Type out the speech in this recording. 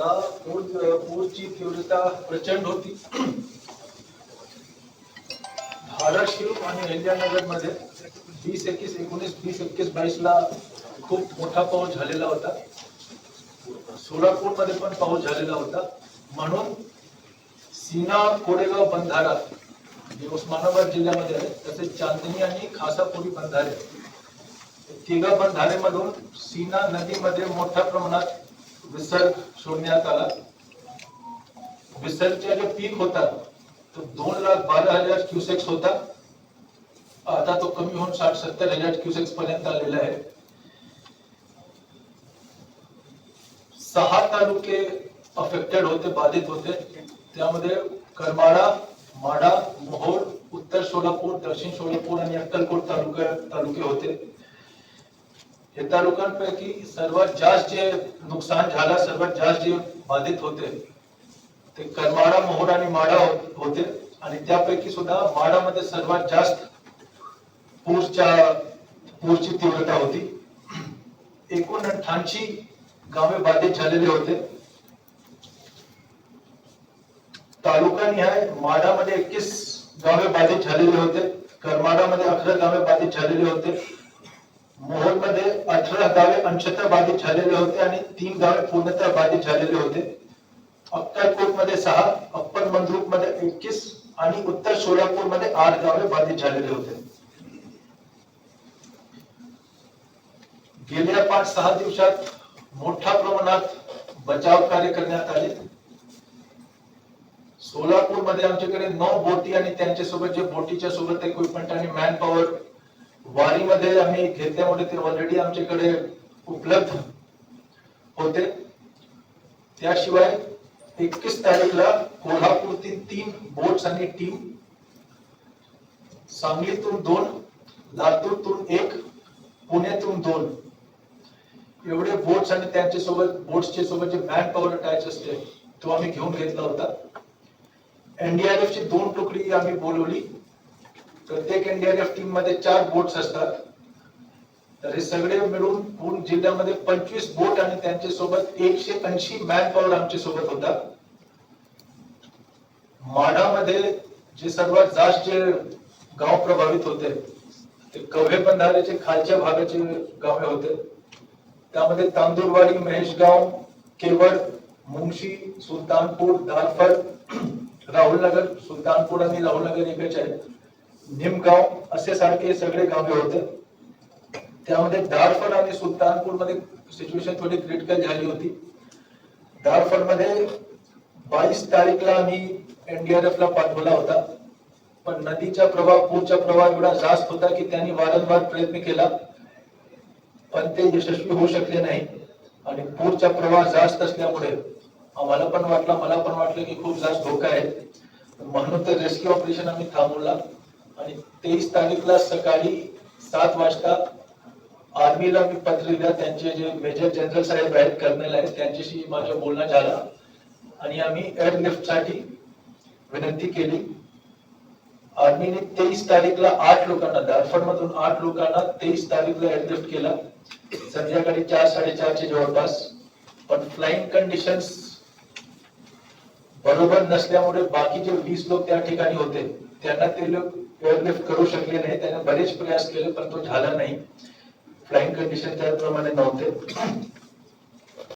ला पूर पूरची तीव्रता प्रचंड होती. धाराशिव आणि अहिल्यानगरमध्ये वीस एकवीस एकोणीस वीस एकवीस बावीस ला खूप मोठा पाऊस झालेला होता. सोलापूरमध्ये पण पाऊस झालेला होता. म्हणून सीना कोरेगाव बंधारा जे उस्मानाबाद जिल्ह्यामध्ये आहे तसेच चांदणी आणि खासापुरी बंधारे. तिघा बंधारेमधून सीना नदीमध्ये मोठ्या प्रमाणात विसर्ग सोडण्यात आला. विसर्गच्या जो पीक होता तो दोन लाख बारा हजार क्युसेक्स होता. आता तो कमी होऊन साठ सत्तर हजार क्युसेक्स पर्यंत आलेला आहे. सहा तालुके अफेक्टेड होते बाधित होते. त्यामध्ये करमाळा माडा मोहोळ उत्तर सोलापूर दक्षिण सोलापूर आणि अक्कलकोट तालुका तालुके होते. हे तालुक्यांपैकी सर्वात जास्त जे नुकसान झाला सर्वात जास्त जे बाधित होते ते करमाडा मोहोळ आणि माडा होते. आणि त्यापैकी सुद्धा माडामध्ये सर्वात जास्त पूरच्या पूरची तीव्रता होती. एकूण अठ्ठ्याऐंशी गावे बाधित झालेले होते. तालुका निहाय माडामध्ये एकवीस गावे बाधित झालेले होते. करमाडामध्ये अकरा गावे बाधित झालेले होते. मोहोळमध्ये अठरा गावे अंशतः बाधित झालेले होते आणि तीन गावे पूर्णतः बाधित झालेले होते. अक्कलकोटमध्ये सहा अप्पर मंद्रुपमध्ये एकवीस आणि उत्तर सोलापूरमध्ये आठ गावे बाधित झालेले होते. गेल्या पाच सहा दिवसात मोठ्या प्रमाणात बचाव कार्य करण्यात आले. सोलापूरमध्ये आमच्याकडे नऊ बोटी आणि त्यांच्यासोबत जे बोटीच्या सोबत इक्विपमेंट आणि मॅन पॉवर वारीमध्ये आम्ही घेतल्यामुळे ते ऑलरेडी आमच्याकडे उपलब्ध होते. त्याशिवाय एकवीस तारीखला कोल्हापूरतील तीन बोट्स आणि टीम सांगलीतून दोन लातूरतून एक पुण्यातून दोन. एवढे बोट्स आणि त्यांच्यासोबत बोट्सचे सोबत जे मॅन पॉवर अटॅच असते तो आम्ही घेऊन घेतला होता. एनडीआरएफ ची दोन तुकडी आम्ही बोलवली. प्रत्येक एनडीआरएफ टीममध्ये चार बोट्स असतात. तर हे सगळे मिळून पूर्ण जिल्ह्यामध्ये पंचवीस बोट आणि त्यांच्यासोबत एकशे ऐंशी मॅन पॉवर आमच्यासोबत होता माढामध्ये जे सर्वात जास्त जे गाव प्रभावित होते ते कव्हे बंधाऱ्याचे खालच्या भागाचे गावे होते. त्यामध्ये तांदूरवाडी महेशगाव केवळ मुंशी सुलतानपूर धारफड राहुल नगर सुलतानपूर आणि राहुलनगर एकच आहेत. निमगाव असे सारखे सगळे गावे होते त्यामध्ये दारफळ आणि सुलतानपूरमध्ये सिच्युएशन थोडी क्रिटिकल झाली होती. दारफळमध्ये बावीस तारीखला आम्ही एनडीआरएफ ला पाठवला होता. पण नदीचा प्रवाह पूरचा प्रवाह एवढा जास्त होता की त्यांनी वारंवार प्रयत्न केला. पण ते यशस्वी होऊ शकले नाही. आणि पूरचा प्रवाह जास्त असल्यामुळे आम्हाला पण वाटलं मला पण वाटलं की खूप जास्त धोका आहे. म्हणून तर रेस्क्यू ऑपरेशन आम्ही थांबवला. आणि तेवीस तारीखला सकाळी सात वाजता आर्मीला मी पत्र लिहिलं. त्यांचे जे मेजर जनरल साहेब आहेत कर्नल आहेत त्यांच्याशी माझं बोलणं झालं. आणि आम्ही एअरलिफ्टसाठी विनंती केली. आर्मीने तेवीस तारीखला आठ लोकांना दारफड मधून आठ लोकांना तेवीस तारीखला एअरलिफ्ट केला. संध्याकाळी चार साडेचारच्या जवळपास. पण फ्लाइंग कंडिशन्स बरोबर नसल्यामुळे बाकीचे वीस लोक त्या ठिकाणी होते त्यांना ते लोक एअरलिफ्ट करू शकले नाही. त्यांना बरेच प्रयास केले पण तो झाला नाही. फ्लाइंग कंडिशन त्याप्रमाणे नव्हते.